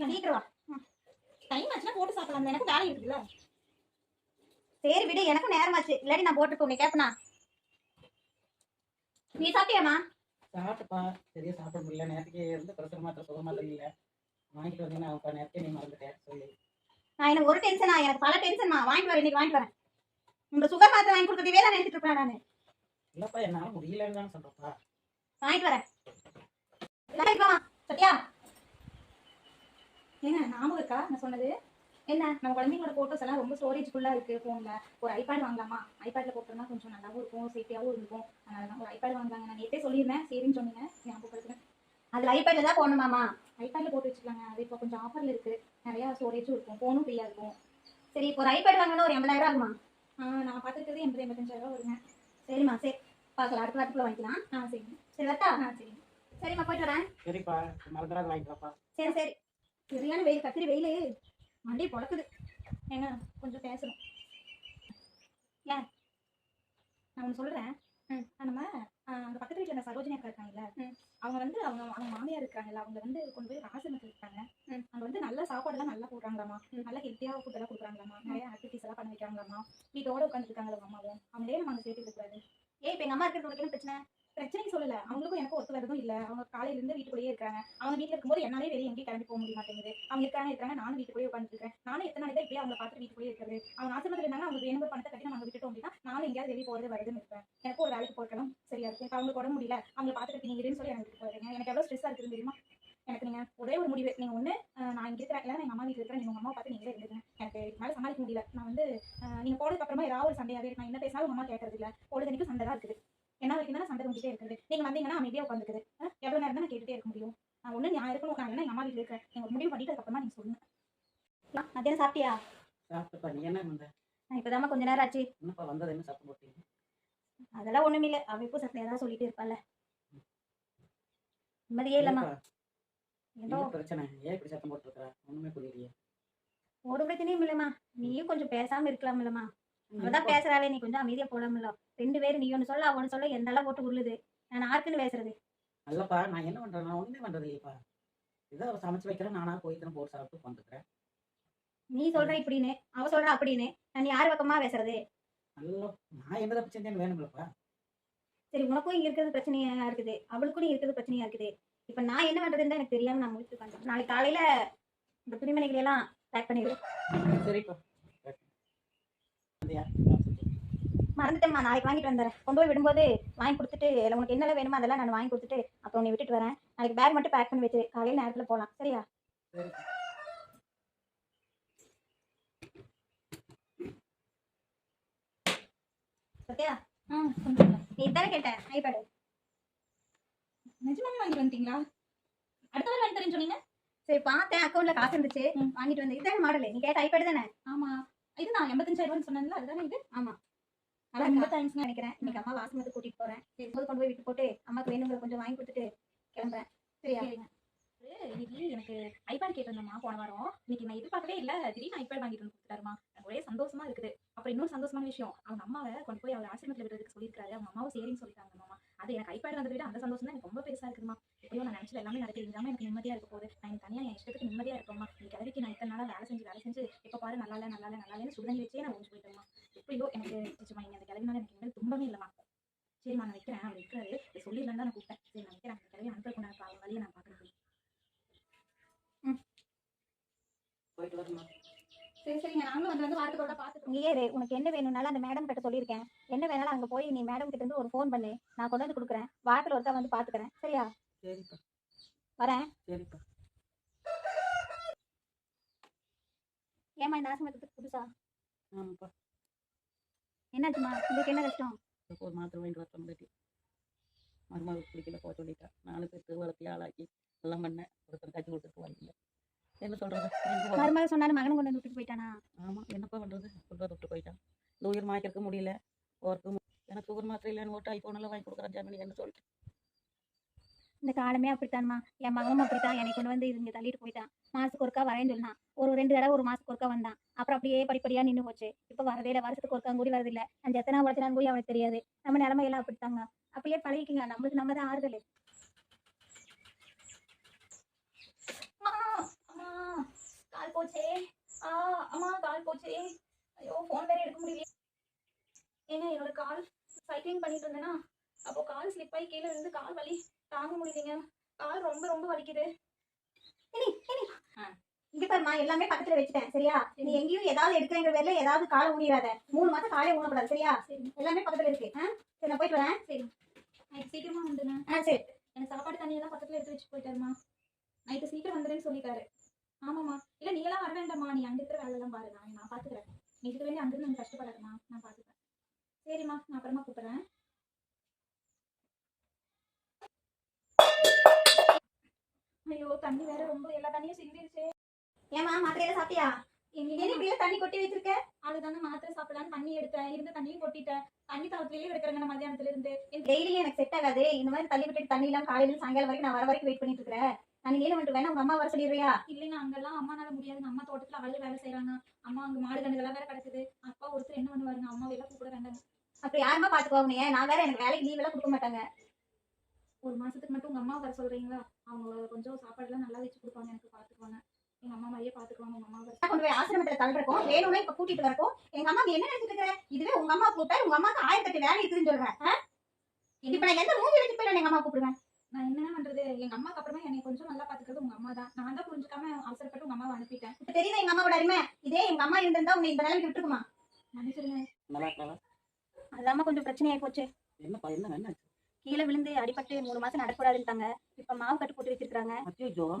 சீக்கிரம் வா. டைம் ஆச்சுன்னா போட்டு சாப்பிடலாம். எனக்கு வேலை இருக்குல்ல. சரி விடு எனக்கும் நேரமாச்சு. இல்லாட்டி நான் போட்டு உன்னை கேப்பனா? நீ சாப்பிட்டியாமா சாப்பிட்டுப்பா. சரியா சாப்பிட முடியல. நேரத்துக்கு இருந்து பிரசர மாத்திரை சுக மாத்திரை இல்லை. வாங்கிட்டு வந்தீங்கன்னா அவங்க நீ மறந்துட்டேன். சொல்லி. நான் எனக்கு ஒரு டென்ஷனா எனக்கு பல டென்ஷன்மா வாங்கிட்டு வரேன் இன்னைக்கு வாங்கிட்டு வரேன். உங்க சுகர் மாத்திரை வாங்கி கொடுக்கறதே தான் நினைச்சிட்டு இருப்பேன் நான்? இல்லப்பா என்னால முடியலன்னு தானே சொல்றப்பா வாங்கிட்டு வரேன். சத்யா. ஏங்க ஞாபகம் இருக்கா? நான் சொன்னது? என்ன? நம்ம குழந்தைங்களோட போட்டோஸ் எல்லாம் ரொம்ப ஸ்டோரேஜ் ஃபுல்லா இருக்கு போன்ல ஒரு ஐபேட் வாங்கலாமா? ஐபேட்ல போட்டோம்னா கொஞ்சம் நல்லாவும் இருக்கும் சேஃப்டியாவும் இருக்கும் அதனால தான் ஒரு ஐபேட் வாங்கலாங்க நான் நேற்றே சொல்லியிருந்தேன் சரின்னு சொன்னீங்க ஞாபகப்படுத்துறேன். அதுல ஐபேட்ல தான் போடணுமாமா ஐபேட்ல போட்டு வச்சுக்கலாங்க. அது இப்போ கொஞ்சம் ஆஃபர்ல இருக்கு. நிறைய ஸ்டோரேஜும் இருக்கும். போனும் ஃப்ரீயா இருக்கும். சரி இப்போ ஒரு ஐபேட் வாங்கினா ஒரு எண்பதாயிரம் ஆகுமா நான் பார்த்துருக்கிறது எண்பது எண்பத்தஞ்சாயிரம் ரூபா வருங்க. சரிம்மா சரி. பார்க்கலாம். அடுத்த வாரத்துக்குள்ள வாங்கிக்கலாம். ஆ சரி சரி வரட்டா ஆ சரி சரிம்மா போயிட்டு வரேன். சரிப்பா. மறந்துடாத வாங்கிக்கலாம்ப்பா. சரி சரி. சரியான வெயில் கத்திரி வெயில் மண்டையை பொழக்குது. ஏங்க கொஞ்சம் பேசணும். ஏன் நான் ஒன்று சொல்கிறேன் நம்ம அங்கே பக்கத்து வீட்டில் அந்த சரோஜினி அக்கா இருக்காங்கல்ல அவங்க வந்து அவங்க அவங்க மாமியார் இருக்காங்கல்ல அவங்க வந்து கொண்டு போய் ஆசிரமத்தில் இருக்காங்க. அங்கே வந்து நல்ல சாப்பாடுலாம் நல்லா போடுறாங்களாமா. நல்ல ஹெல்த்தியாக ஃபுட் எல்லாம் கொடுக்குறாங்களாமா. நிறைய ஆக்டிவிட்டிஸ் எல்லாம் பண்ண வைக்கிறாங்களாமா. வீட்டோட உட்காந்துருக்காங்க அவங்க அம்மாவும். அவங்களே நம்ம அங்கே சேர்த்து இருக்கக்கூடாது ஏய் இப்போ எங்கள் அம்மா இருக்கிறது உனக்கு என்ன பிரச்சனை? பிரச்சனை சொல்லல. அவங்களுக்கும் எனக்கும் ஒத்து வரதும் இல்ல. அவங்க காலையில இருந்து வீட்டுக்குள்ளேயே இருக்காங்க. அவங்க வீட்டுல இருக்கும்போது என்னாலே வெளியே எங்கேயும் கிளம்பி போக முடிய மாட்டேங்குது. அவங்க இருக்காங்க இருக்காங்க நானும் வீட்டுக்குள்ளேயே உட்காந்துருக்கேன் நானும் எத்தனை நாள் தான் இப்படியே அவங்க பார்த்து வீட்டுக்குள்ளேயே இருக்கிறது? அவங்க ஆசிரமத்தில் இருந்தாங்க அவங்க வேணும் பணத்தை கட்டி நாங்க விட்டுட்டோம் அப்படின்னா நானும் எங்கேயாவது வெளியே போறது வருதுன்னு இருப்பேன். எனக்கு ஒரு வேலைக்கு போக்கலாம் சரியா இருக்கு. இப்போ அவங்களுக்கு உடம்பு முடியல. அவங்களை பார்த்துட்டு நீங்க சொல்லி எனக்கு போறீங்க எனக்கு எவ்வளவு ஸ்ட்ரெஸ்ஸா இருக்குது தெரியுமா? எனக்கு நீங்க ஒரே ஒரு முடிவு. நீங்க ஒண்ணு நான் இங்க இருக்கிறேன். இல்ல எங்க அம்மா வீட்டுல இருக்கிறேன். நீங்க உங்க அம்மா பார்த்து நீங்களே இருந்துருங்க எனக்கு இதுக்கு மேல சமாளிக்க முடியல. நான் வந்து நீங்க போனதுக்கு அப்புறமா ஏதாவது ஒரு சண்டையாவே நான் என்ன பேசினாலும் உங்க அம்மா கேட்கறது இல்ல. பொழுதுனைக்கும் சண்டை தான் இருக்குது. என்ன வரைக்கும் தான் சண்டை வந்துட்டே இருக்குது? நீங்க வந்தீங்கன்னா அமைதியா உட்காந்துக்குது எவ்வளவு நேரம் தான் கேட்டுட்டே இருக்க முடியும்? நான் ஒண்ணு நான் இருக்கணும் என்ன எங்க அம்மா வீட்டுல இருக்கேன். ஒரு முடிவு பண்ணிட்டு அதுக்கப்புறமா நீங்க சொல்லுங்க. மத்தியானம் சாப்பிட்டியா? சாப்பிட்டுப்பா நீ என்ன வந்த? நான் இப்பதாம்மா கொஞ்ச நேரம் ஆச்சு. என்னப்பா வந்தது? என்ன சாப்பிட்டு போட்டீங்க? அதெல்லாம் ஒண்ணும் இல்ல. அவ இப்போ சத்தியா ஏதாவது சொல்லிட்டு இருப்பாள்ல. நிம்மதியே இல்லம்மா. ஏதோ பிரச்சனை? ஏன் இப்படி சத்தம் போட்டுருக்கா ஒண்ணுமே புரியலையே. ஒரு பிரச்சனையும் இல்லம்மா. நீயும் கொஞ்சம் பேசாம இருக்கலாம் இல்லம்மா அவதான் பேசுறாளே நீ கொஞ்சம் அமைதியா போலாம்ல ரெண்டு பேரும் நீ ஒண்ணு சொல்ல அவனு சொல்ல எந்தெல்லாம் போட்டு உருளுது. நான் ஆர்க்குன்னு பேசுறது. அல்லப்பா நான் என்ன பண்றேன்? நான் ஒண்ணுமே பண்றது இல்லையப்பா ஏதோ அவ சமைச்சு வைக்கிறேன் நானா போய் தான் போட்டு சாப்பிட்டு வந்துக்கிறேன் நீ சொல்ற இப்படின்னு அவ சொல்ற அப்படின்னு நான் யார் பக்கமா பேசுறது? நல்ல நான் என்னதை செஞ்சேன்னு வேணும்லப்பா சரி உனக்கும் இங்க இருக்கிறது பிரச்சனையா இருக்குது. அவளுக்கும் இங்க இருக்கிறது பிரச்சனையா இருக்குது. இப்ப நான் என்ன பண்றதுன்னு தான் எனக்கு தெரியாம நான் முடிச்சு நாளைக்கு காலையில இந்த துணிமணிகளை எல்லாம் பேக் பண்ணிடு. சரிப்பா. வந்தியா? மறந்துட்டேம்மா நாளைக்கு வாங்கிட்டு வந்துடுறேன். கொண்டு போய் விடும்போது வாங்கி கொடுத்துட்டு இல்லை உனக்கு என்னெல்லாம் வேணுமோ அதெல்லாம் நான் வாங்கி கொடுத்துட்டு அப்புறம் நீ விட்டுட்டு வரேன். நாளைக்கு பேக் மட்டும் பேக் பண்ணி வச்சு காலையில நேரத்துல போகலாம் சரியா? சத்யா? ம் நீ தானே கேட்டேன் ஐபேடு நிஜமாவே வாங்கிட்டு வந்துட்டீங்களா? அடுத்த வாரம் வாங்கி தரேன்னு சொன்னீங்க? சரி பார்த்தேன். அக்கௌண்ட்ல காசு இருந்துச்சு. வாங்கிட்டு வந்து இதுதானே மாடல் நீ கேட்ட ஐபேடு தானே? ஆமா. இது நான் எண்பத்தஞ்சாயிரம் ரூபான்னு சொன்னேன்ல அதுதானே இது? ஆமா. தேங்க்ஸ் நினைக்கிறேன். இன்னைக்கு அம்மா வாசமத்து கூட்டிட்டு போறேன். போது கொண்டு போய் விட்டு போட்டு அம்மாக்கு வேணுங்கிற கொஞ்சம் வாங்கி கொடுத்துட்டு கிளம்புறேன். சரியா? இன்னைக்கு எனக்கு ஐபேட் கேட்டிருந்தோம்மா போன வாரம். இன்னைக்கு நான் எதிர்பார்க்கவே இல்ல. திடீர்னு ஐபேட் வாங்கிட்டு வந்து கொடுத்துட்டாருமா ஒரே சந்தோஷமா இருக்குது. அப்புறம் இன்னொரு சந்தோஷமான விஷயம். அவங்க அம்மாவை கொண்டு போய் அவர் ஆசிரமத்தில் விடுறதுக்கு சொல்லியிருக்காரு. அவங்க அம்மாவும் சரின்னு சொல்லிட்டாங்க மாமா அது எனக்கு ஐபேட் வந்ததை விட அந்த சந்தோஷம் தான் எனக்கு ரொம்ப பெருசா இருக்குமா எப்படியோ நான் நினைச்சது எல்லாமே நடக்குது இல்லாம எனக்கு நிம்மதியா இருக்க போகுது. நான் தனியா என் இஷ்டத்துக்கு நிம்மதியா இருக்கோமா இந்த கிழவிக்கு நான் இத்தனை நாளா வேலை செஞ்சு வேலை செஞ்சு எப்ப பாரு நல்லா இல்ல நல்லா இல்ல நல்லா இல்லைன்னு சுடுதண்ணி வச்சே நான் முடிஞ்சு போயிட்டேம்மா எப்படியோ எனக்கு நிச்சயமா இனி அந்த கிழவினால எனக்கு இனிமேல் துன்பமே இல்லைம்மா சரிம்மா நான் வைக்கிறேன் அவர் இருக்கிறாரு இதை சொல்லிடலாம் நான் கூப்பிட்டேன். சரி நான் வைக்கிறேன். அந்த கிழவி அனுப்ப நான் அவங்க வழியை நான் பார்க்குறேன். போயிட்டு வரணும் சரி சரிங்க. நாங்களும் வந்து வந்து. உனக்கு என்ன வேணும்னாலும் அந்த மேடம் கிட்ட சொல்லியிருக்கேன். என்ன வேணாலும் அங்க போய் நீ மேடம் கிட்ட இருந்து ஒரு ஃபோன் பண்ணு. நான் கொண்டு வந்து கொடுக்குறேன். வாரத்துல ஒருக்கா வந்து பாத்துக்கிறேன். சரியா? சரிப்பா. வரேன். சரிப்பா. ஏமா இந்த ஆசிரமத்துக்கு புதுசா? ஆமாப்பா. என்னாச்சுமா உங்களுக்கு என்ன கஷ்டம்? ஒரு மாத்திரை வாங்கிட்டு வரட்டும் முன்னாடி மருமகள் பிடிக்கல போக சொல்லிட்டா. நானும் பெற்று வளர்த்தி ஆளாக்கி எல்லாம் பண்ணேன். ஒருத்தர் கட்டி கொடுத்துட்டு வாங்கல என்ன போறது? மருமக சொன்னாலும் மகனும் கொண்டு வந்து விட்டுட்டு போயிட்டானா? ஆமா. என்னப்பா பண்றது? கொண்டு வந்து விட்டு போயிட்டான். இந்த உயிர் மாய்க்கிறதுக்கு முடியல. ஒருத்தர் எனக்கு சுகர் மாத்திரை இல்லைன்னு ஓட்டு ஐஃபோன் எல்லாம் வாங்கி கொடுக்குறேன் ஜாமீன் என்ன சொல்லிட்டு. இந்த காலமே அப்படித்தான்மா. என் மகனும் அப்படித்தான். என்னை கொண்டு வந்து இங்கே தள்ளிட்டு போயிட்டான். மாசத்துக்கு ஒருக்கா வரேன்னு சொன்னான். ஒரு ரெண்டு தடவை ஒரு மாசத்துக்கு ஒருக்கா வந்தான். அப்புறம் அப்படியே படிப்படியா நின்று போச்சு. இப்போ வரதே இல்லை. வருஷத்துக்கு ஒருக்கா கூடி வரதில்லை அந்த எத்தனை உடத்தினான் கூட அவனுக்கு தெரியாது. நம்ம நிலைமை அப்படித்தாங்க. அப்படியே பழகிக்கங்க. நம்மளுக்கு நம்ம தான் ஆறுதல். கால் போச்சே. ஆ அம்மா கால் போச்சே. ஐயோ ஃபோன் வேற எடுக்க முடியல ஏன்னா என்னோட கால் சைக்கிளிங் பண்ணிட்டு இருந்தேன்னா அப்போ கால் ஸ்லிப் ஆகி கீழே இருந்து கால் வலி. தாங்க முடியலைங்க. கால் ரொம்ப ரொம்ப வலிக்குது. இங்க பாருமா எல்லாமே பக்கத்துல வச்சுட்டேன் சரியா? நீ எங்கேயும் ஏதாவது எடுக்கிறங்கிற பேர்ல ஏதாவது காலை ஊனிடாத மூணு மாசம் காலையை ஊனக்கூடாது சரியா? சரி. எல்லாமே பக்கத்துல இருக்கு. ஆ? சரி நான் போயிட்டு வரேன். நைட் சீக்கிரமா வந்துடுங்க ஆ சரி. எனக்கு சாப்பாடு தண்ணி எல்லாம் பக்கத்துல எடுத்து வச்சு போயிட்டாருமா. நைட்டு சீக்கிரம் வந்துடுன்னு சொல்லிட்டாரு. ஆமாம்மா. இல்ல நீ எல்லாம் வர வேண்டாம்மா. நீ அங்க இருக்கிற வேலை எல்லாம் பாரு. நான் நான் பாத்துக்கிறேன். நீ இதுக்கு வேண்டி அங்கிருந்து கஷ்டப்படாதம்மா நான் பாத்துக்கிறேன் சரிம்மா நான் அப்புறமா கூப்பிடுறேன் ஐயோ தண்ணி வேற ரொம்ப எல்லா தண்ணியும் சிந்திருச்சு ஏமா மாத்திரையில சாப்பிட்டியா எங்க என்ன இப்படியே தண்ணி கொட்டி வச்சிருக்க? அதுதானே மாத்திரை சாப்பிடலான்னு தண்ணி எடுத்தேன் இருந்த தண்ணியும் கொட்டிட்டேன் தண்ணி தாவத்திலேயே எடுக்கிறேங்க மத்தியானத்துல இருந்து டெய்லியும் எனக்கு செட் ஆகாது. இந்த மாதிரி தள்ளி விட்டுட்டு தண்ணி இல்லாம காலையில சாயங்காலம் வரைக்கும் நான் வர வரைக்கும் வெயிட் பண்ணிட்டு இருக்கிறேன். நான் நீல வந்துட்டு? வேணா உங்க அம்மா வர சொல்லிடுறியா? இல்லைங்க அங்கெல்லாம் அம்மானால முடியாது. அம்மா தோட்டத்துல அவளே வேலை செய்யறாங்க அம்மா அங்க மாடு கண்டுகள்லாம் வேற கிடக்குது. அப்பா ஒருத்தர் என்ன பண்ணுவாருங்க? அம்மா எல்லாம் கூப்பிட வேண்டாங்க. அப்படி யாருமா பாத்துக்குவாங்க நான் வேற எனக்கு வேலைக்கு லீவ் எல்லாம் கொடுக்க மாட்டாங்க. ஒரு மாசத்துக்கு மட்டும் உங்க அம்மா வர சொல்றீங்களா? அவங்க கொஞ்சம் சாப்பாடுலாம் நல்லா வச்சு கொடுப்பாங்க. எனக்கு அம்மா மாதிரியே பாத்துக்குவாங்க உங்க அம்மா கொண்டு போய் ஆசிரமத்துல தள்ளுறக்கும் வேணும்னா இப்ப கூட்டிட்டு வரக்கும் எங்க அம்மா என்ன நினைச்சிட்டு இருக்கிற இதுவே உங்க அம்மா கூப்பிட்டா உங்க அம்மாக்கு ஆயிரத்தெட்டு வேலை இருக்குதுன்னு சொல்றேன்? இப்ப நான் எந்த மூஞ்சி வச்சு போய் எங்க அம்மா கூப்பிடுவேன்? நான் என்ன பண்றது? எங்க அம்மாக்கு அப்புறமா என்னை கொஞ்சம் நல்லா பாத்துக்கிறது உங்க அம்மா தான் நான் தான் புரிஞ்சுக்காம அவசரப்பட்டு உங்க அம்மாவை அனுப்பிட்டேன். இப்ப தெரியுதா எங்க அம்மாவோட அருமை? இதே எங்க அம்மா இருந்திருந்தா உங்க இந்த நிலைமைக்கு விட்டுருக்குமா? நல்லா இருக்கலாம் அதாம கொஞ்சம் பிரச்சனையாயி போச்சு. என்னப்பா என்ன என்ன கீழே விழுந்து அடிபட்டு மூணு மாசம் நடக்கூடாதுன்ட்டாங்க இப்ப மாவு கட்டு போட்டு வச்சிருக்காங்க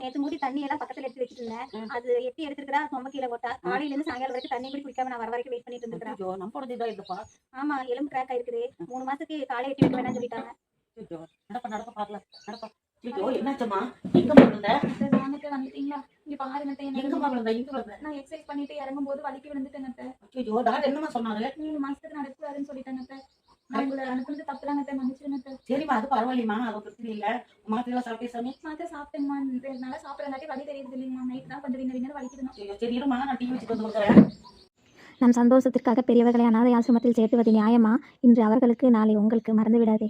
நேத்து மூடி தண்ணி எல்லாம் பக்கத்துல எடுத்து வச்சிட்டு இருந்தேன். ம். அது எட்டி எடுத்துருக்கா சொம்ப கீழே போட்டா. காலையில இருந்து சாயங்காலம் வரைக்கும் தண்ணி கூட குடிக்காம நான் வர வரைக்கும் வெயிட் பண்ணிட்டு இருந்திருக்கேன் அச்சோ நம்ம உடஞ்சுதான் இதுப்பா? ஆமா எலும்பு கிராக் ஆயிருக்குது. மூணு மாசத்துக்கு காலை எட்டி வைக்க வேணாம்னு சொல்லிட்டாங்க. நடப்பா நடப்பா பார்க்கலாம். நடப்பா. என்னாச்சம்மா? எங்கம்மா விழுந்த வாங்கிட்டு வந்துட்டீங்களா? இங்க பாருங்க எங்க நான் எக்ஸசைஸ் பண்ணிட்டு இறங்கும் போது வலிக்கு விழுந்துட்டேன். அச்சோ டாக்டர் என்னம்மா சொன்னாரு? மூணு மாசத்துக்கு நடக்கூடாதுன்னு சொல்லிட்டாங்க அத்தை. நான் உங்களை அனுப்புனது தப்பு தாங்க அத்தை, மன்னிச்சிடுங்க அத்தை. சரிம்மா அது பரவாயில்லைம்மா அது பிரச்சனை இல்ல. மாத்திரைலாம் சாப்பிட்டே சாமி மாத்திரை சாப்பிட்டேம்மா இந்த நல்லா சாப்பிடறங்காட்டி வலி தெரியுது இல்லைங்கம்மா நைட் தான் கொஞ்சம் விங்க விங்க வலிக்குதுமா சரி, சரி இருமா நான் டீ வச்சுட்டு வந்து கொடுக்குறேன். நம் சந்தோஷத்திற்காக பெரியவர்களை அனாதை ஆசிரமத்தில் சேர்த்துவது நியாயமா? இன்று அவர்களுக்கு நாளை உங்களுக்கு மறந்து விடாதே